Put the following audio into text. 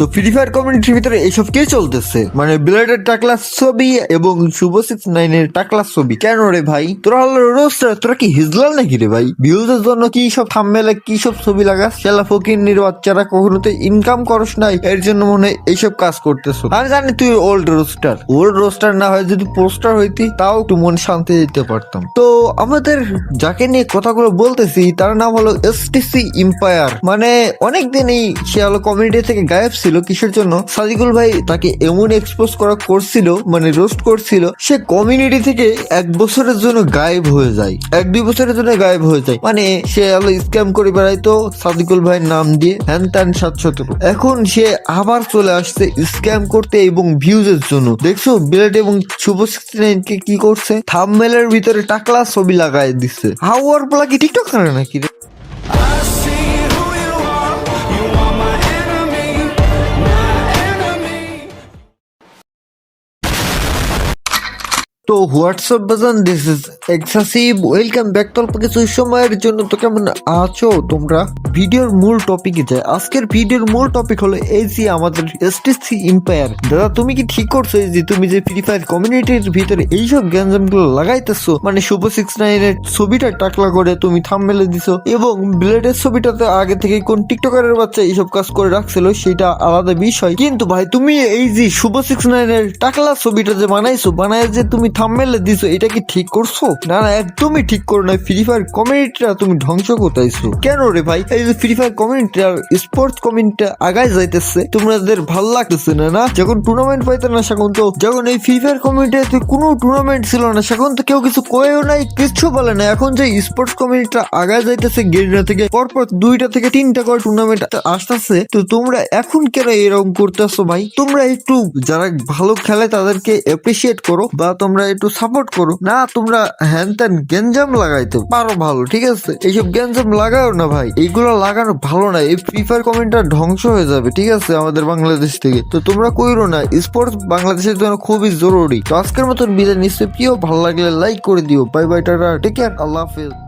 তো free fire কমিউনিটির ভিতরে এইসব কে চলতেছে? মানে ব্লেডের টাকলার ছবি এবং শুভ সিক্স নাইনের টাকলার ছবি। কেন রে ভাই? তোরা হলো রোস্টার তোরা কি হিজলাল নাকি রে ভাই? ভিউজের জন্য কি সব থামমেলে কি সব ছবি লাগাস? শালা ফকির নির বাচ্চারা কখনো তো ইনকাম করস নাই, এর জন্য মনে এইসব কাজ করতেছ। আমি জানি তুই ওল্ড রোস্টার ওল্ড রোস্টার না হয় যদি পোস্টার হইতি, তাও একটু মন শান্তি দিতে পারতাম। তো আমাদের যাকে নিয়ে কথাগুলো বলতেছি, তার নাম হলো এসটিসি ইম্পায়ার মানে অনেকদিনই সে হলো কমিউনিটি থেকে গায়েব ছিল। কিসের জন্য? সাদিকুল ভাই তাকে এমন এক্সপোজ করা করছিল মানে রোস্ট করছিল, সে কমিউনিটি থেকে এক বছরের জন্য গায়েব হয়ে যায়। এক দুই বছরের জন্য গায়েব হয়ে যায়। মানে সে হলো স্ক্যাম করে বেড়াইতো সাদিকুল ভাইয়ের নাম দিয়ে। হ্যান ত্যান সাত এখন সে আবার চলে আসছে স্ক্যাম করতে এবং ভিউজের জন্য। দেখছ বিলেট এবং শুভ কে কি করছে? থামমেলের ভিতরে টাকলা ছবি লাগাই দিচ্ছে। হাওয়ার পোলা কি টিকটক করে নাকি রে? তো হোয়াটসঅ্যাপ বাজান this is excessive welcome back তো অল্প কিছু সময়ের জন্য তো কেমন আছো তোমরা? ভিডিওর মূল টপিকে যায় আজকের ভিডিওর মূল টপিক হলো এই যে আমাদের এসটিসি এম্পায়ার দাদা, তুমি কি ঠিক করছ যে তুমি যে ফ্রি ফায়ার কমিউনিটির ভিতরে এইসব গ্যাঞ্জামগুলো লাগাইতেছো? মানে শুভ সিক্স নাইনের ছবিটা টাকলা করে তুমি থাম মেলে দিছো এবং ব্লেডের ছবিটাতে আগে থেকে কোন টিকটকারের বাচ্চা এইসব কাজ করে রাখছিল সেটা আলাদা বিষয়। কিন্তু ভাই, তুমি এই যে শুভ সিক্স নাইনের টাকলা ছবিটা যে বানাইছো বানায় যে তুমি থামমেলে দিছো, এটা কি ঠিক করছ? না না, একদমই ঠিক করো না ফ্রি ফায়ার কমিউনিটিটা তুমি ধ্বংস করতেছো। কেন রে ভাই? এই যে ফ্রি ফায়ার কমিউনিটি আর স্পোর্টস কমিউনিটি আগায় যাইতেছে, তোমাদের ভালো লাগতেছে না না? যখন টুর্নামেন্ট পাইতে না সেখন তো যখন এই ফ্রি ফায়ার কমিউনিটিতে কোনো টুর্নামেন্ট ছিল না সেখন তো কেউ কিছু কয়েও নাই, কিচ্ছু বলে না। এখন যে স্পোর্টস কমিউনিটিটা আগায় যাইতেছে গেরিনা থেকে, পরপর দুইটা থেকে তিনটা করে টুর্নামেন্ট আসতেছে, তো তোমরা এখন কেন এরকম করতেছো ভাই? তোমরা একটু যারা ভালো খেলে তাদেরকে অ্যাপ্রিসিয়েট করো, বা তোমরা একটু সাপোর্ট করো না, তোমরা হ্যান ত্যান গেঞ্জাম লাগাইতে পারো ভালো, ঠিক আছে? এইসব গেঞ্জাম লাগাও না ভাই, এইগুলো লাগানো ভালো না, এই ফ্রি ফায়ার কমেন্টটা ধ্বংস হয়ে যাবে, ঠিক আছে, আমাদের বাংলাদেশ থেকে। তো তোমরা কইরো না স্পোর্টস বাংলাদেশের জন্য খুবই জরুরি। তো আজকের মতন বিদায় নিশ্চয়ই প্রিয়, ভালো লাগলে লাইক করে দিও। Bye bye tata take care আল্লাহ হাফেজ।